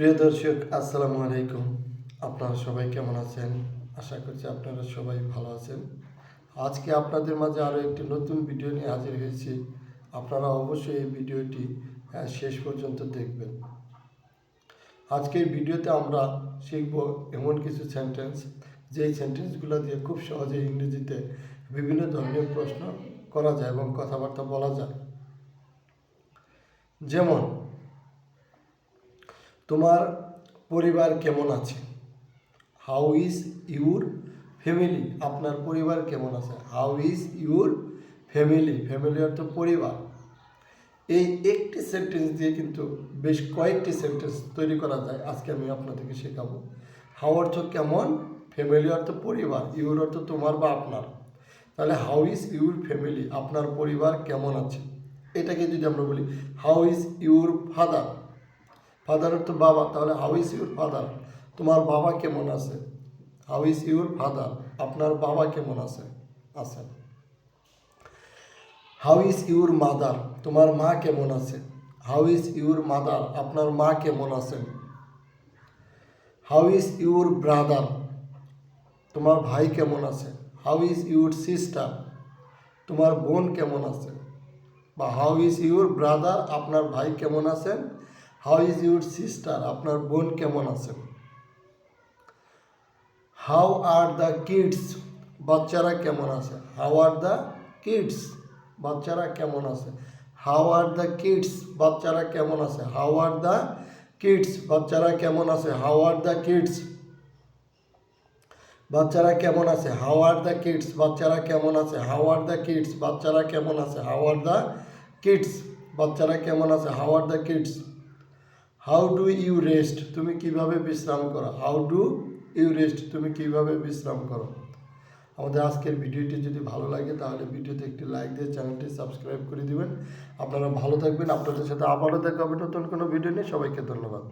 প্রিয় দর্শক, আসসালামু আলাইকুম। আপনারা সবাই কেমন আছেন? আশা করছি আপনারা সবাই ভালো আছেন। আজকে আপনাদের মাঝে আরও একটি নতুন ভিডিও নিয়ে হাজির হয়েছি। আপনারা অবশ্যই এই ভিডিওটি শেষ পর্যন্ত দেখবেন। আজকের ভিডিওতে আমরা শিখব এমন কিছু সেন্টেন্স যেই সেন্টেন্সগুলো দিয়ে খুব সহজে ইংরেজিতে বিভিন্ন ধরনের প্রশ্ন করা যায় এবং কথাবার্তা বলা যায়। যেমন তোমার পরিবার কেমন আছে? হাউ ইজ ইউর ফ্যামিলি আপনার পরিবার কেমন আছে? How is your family family অর্থ পরিবার। এই একটি সেন্টেন্স দিয়ে কিন্তু বেশ কয়েকটি সেন্টেন্স তৈরি করা যায়। আজকে আমি আপনাদেরকে শেখাবো। হাউ অর্থ কেমন? ফ্যামিলি অর্থ পরিবার। ইউর অর্থ তোমার বা আপনার। তাহলে হাউ ইজ ইউর ফ্যামিলি আপনার পরিবার কেমন আছে? এটাকে যদি আমরা বলি how is your father father তো বাবা, তাহলে হাউ ইজ ইউর ফাদার তোমার বাবা কেমন আছে? হাউ ইজ ইউর ফাদার আপনার বাবা কেমন আছে? আছেন হাউ ইজ ইউর মাদার তোমার মা কেমন আছে? হাউ ইজ ইউর মাদার আপনার মা কেমন আছেন হাউ ইজ ইউর ব্রাদার তোমার ভাই কেমন আছে? হাউ ইজ ইউর সিস্টার তোমার বোন কেমন আছে? বা হাউ ইজ ইউর ব্রাদার আপনার ভাই কেমন আছেন? How is your sister? আপনার বোন কেমন আছেন হাউ আর দ্য কিডস? বাচ্চারা কেমন আছে? How are the kids? বাচ্চারা কেমন আছে? How are the kids? বাচ্চারা কেমন আছে? How are the kids? বাচ্চারা কেমন আছে? How are the kids? বাচ্চারা কেমন আছে? How are the kids? বাচ্চারা কেমন আছে? How are the kids? বাচ্চারা কেমন আছে? How are the kids? বাচ্চারা কেমন আছে? How are the kids? How do you rest তুমি কীভাবে বিশ্রাম করো? হাউ ডু ইউ রেস্ট তুমি কীভাবে বিশ্রাম করো? আমাদের আজকের ভিডিওটি যদি ভালো লাগে, তাহলে ভিডিওতে একটি লাইক দিয়ে চ্যানেলটি সাবস্ক্রাইব করে দিবেন। আপনারা ভালো থাকবেন। আপনাদের সাথে আবারও দেখা হবে নতুন কোনো ভিডিও নিয়ে। সবাইকে ধন্যবাদ।